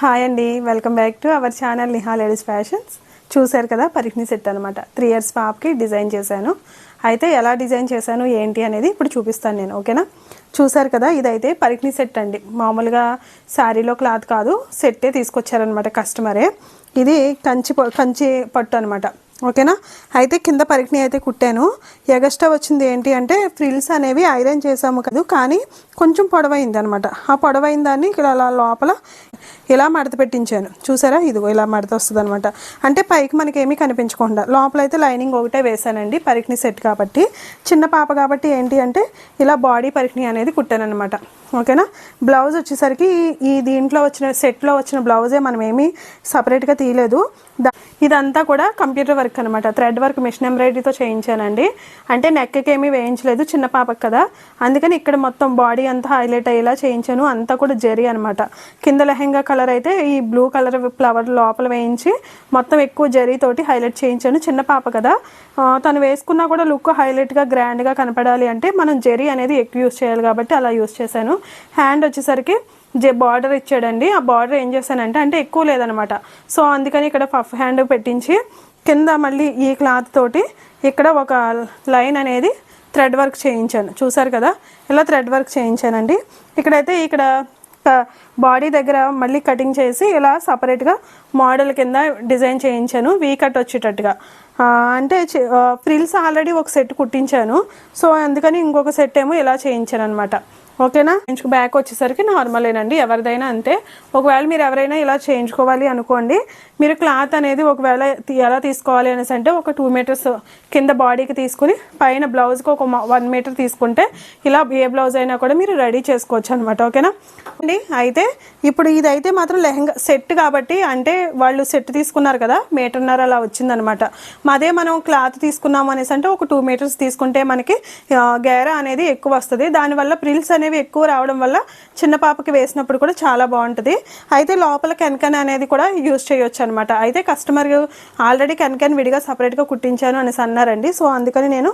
Hi అండి welcome back to our channel Niha ladies fashions చూశారు కదా పరిక్ని సెట్ అనమాట త్రీ ఇయర్స్ పాప్కి డిజైన్ చేశాను. అయితే ఎలా డిజైన్ చేశాను ఏంటి అనేది ఇప్పుడు చూపిస్తాను నేను ఓకేనా చూశారు కదా ఇదైతే పరిక్ని సెట్ అండి. మామూలుగా శారీలో క్లాత్ కాదు సెట్టే తీసుకొచ్చారనమాట కస్టమరే ఇది కంచి కంచి పట్టు అనమాట ఓకేనా? అయితే కింద పరికిణి అయితే కుట్టాను. ఎగస్ట్రా వచ్చింది ఏంటి అంటే ఫ్రిల్స్ అనేవి ఐరన్ చేసాము కదా కానీ కొంచెం పొడవైంది అనమాట ఆ పొడవైన దాన్ని ఇక్కడ అలా లోపల ఇలా మడత పెట్టించాను. చూసారా? ఇదిగో ఇలా మడత వస్తుంది అనమాట అంటే పైకి మనకేమీ కనిపించకుండా. లోపల అయితే లైనింగ్ ఒకటే వేసానండి పరికిణి సెట్ కాబట్టి. చిన్న పాప కాబట్టి ఏంటి అంటే ఇలా బాడీ పరికిణి అనేది కుట్టాను అనమాట ఓకేనా? బ్లౌజ్ వచ్చేసరికి ఈ- దీంట్లో వచ్చిన సెట్లో వచ్చిన బ్లౌజే మనం ఏమీ సపరేట్గా తీయలేదు. ఇదంతా కూడా కంప్యూటర్ వర్క్ అనమాట థ్రెడ్ వర్క్ మిషన్ ఎంబ్రాయిడరీతో చేయించానండి. అంటే నెక్కి ఏమీ వేయించలేదు చిన్న పాపకి కదా. అందుకని ఇక్కడ మొత్తం బాడీ అంతా హైలైట్ అయ్యేలా చేయించాను. అంతా కూడా జరీ అనమాట కింద లెహెంగా కలర్ అయితే ఈ బ్లూ కలర్ ఫ్లవర్ లోపల వేయించి మొత్తం ఎక్కువ జరీ తోటి హైలైట్ చేయించాను. చిన్న పాప కదా. తను వేసుకున్నా కూడా లుక్ హైలైట్గా గ్రాండ్గా కనపడాలి అంటే మనం జరీ అనేది ఎక్కువ యూస్ చేయాలి కాబట్టి అలా యూస్ చేశాను. హ్యాండ్ వచ్చేసరికి జే బార్డర్ ఇచ్చాడండి. ఆ బార్డర్ ఏం చేశానంటే అంటే ఎక్కువ లేదనమాట. సో అందుకని ఇక్కడ పఫ్ హ్యాండ్ పెట్టించి కింద మళ్ళీ ఈ క్లాత్ తోటి ఇక్కడ ఒక లైన్ అనేది థ్రెడ్ వర్క్ చేయించాను. చూసారు కదా? ఇలా థ్రెడ్ వర్క్ చేయించానండి. ఇక్కడైతే ఇక్కడ బాడీ దగ్గర మళ్ళీ కటింగ్ చేసి ఇలా సపరేట్గా మోడల్ కింద డిజైన్ చేయించాను. వీ కట్ వచ్చేటట్టుగా. అంటే ఫ్రిల్స్ ఆల్రెడీ ఒక సెట్ కుట్టించాను. సో అందుకని ఇంకొక సెట్ ఏమో ఇలా చేయించాను అనమాట ఓకేనా బ్యాక్ వచ్చేసరికి నార్మలేనండి ఎవరిదైనా అంతే. ఒకవేళ మీరు ఎవరైనా ఇలా చేయించుకోవాలి అనుకోండి మీరు క్లాత్ అనేది ఒకవేళ ఎలా తీసుకోవాలి అనేసి అంటే ఒక టూ మీటర్స్ కింద బాడీకి తీసుకుని పైన బ్లౌజ్కి ఒక వన్ మీటర్ తీసుకుంటే ఇలా ఏ బ్లౌజ్ అయినా కూడా మీరు రెడీ చేసుకోవచ్చు అనమాట ఓకేనా? అండి అయితే ఇప్పుడు ఇదైతే మాత్రం లెహంగా సెట్ కాబట్టి అంటే వాళ్ళు సెట్ తీసుకున్నారు కదా మీటర్న్నర అలా వచ్చిందనమాట అదే మనం క్లాత్ తీసుకున్నాం అనేసి అంటే ఒక టూ మీటర్స్ తీసుకుంటే మనకి ఆ, గేర అనేది ఎక్కువ వస్తుంది. దానివల్ల ప్రిల్స్ అనేవి ఎక్కువ రావడం వల్ల చిన్న పాపకి వేసినప్పుడు కూడా చాలా బాగుంటుంది. అయితే లోపల కెన్కన్ అనేది కూడా యూస్ చేయొచ్చు అనమాట అయితే కస్టమర్ ఆల్రెడీ కెన్కన్ విడిగా సపరేట్గా కుట్టించాను అనేసి అన్నారండి. సో అందుకని నేను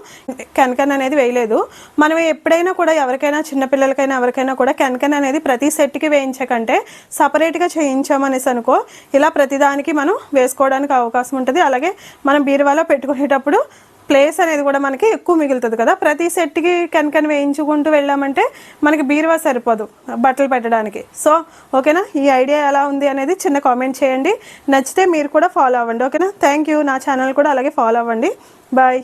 కెన్కన్ అనేది వేయలేదు. మనం ఎప్పుడైనా కూడా ఎవరికైనా చిన్నపిల్లలకైనా ఎవరికైనా కూడా కెన్కన్ అనేది ప్రతి సెట్కి వేయించకంటే సపరేట్గా చేయించామనేసి అనుకో ఇలా ప్రతిదానికి మనం వేసుకోవడానికి అవకాశం ఉంటుంది. అలాగే మనం బీరువాలో పెట్టుకునేటప్పుడు ప్లేస్ అనేది కూడా మనకి ఎక్కువ మిగులుతుంది కదా. ప్రతి సెట్కి కనుకని వేయించుకుంటూ వెళ్ళామంటే మనకి బీరువా సరిపోదు బట్టలు పెట్టడానికి. సో ఓకేనా? ఈ ఐడియా ఎలా ఉంది అనేది చిన్న కామెంట్ చేయండి. నచ్చితే మీరు కూడా ఫాలో అవ్వండి. ఓకేనా? థ్యాంక్ యూ నా ఛానల్ కూడా అలాగే ఫాలో అవ్వండి. బాయ్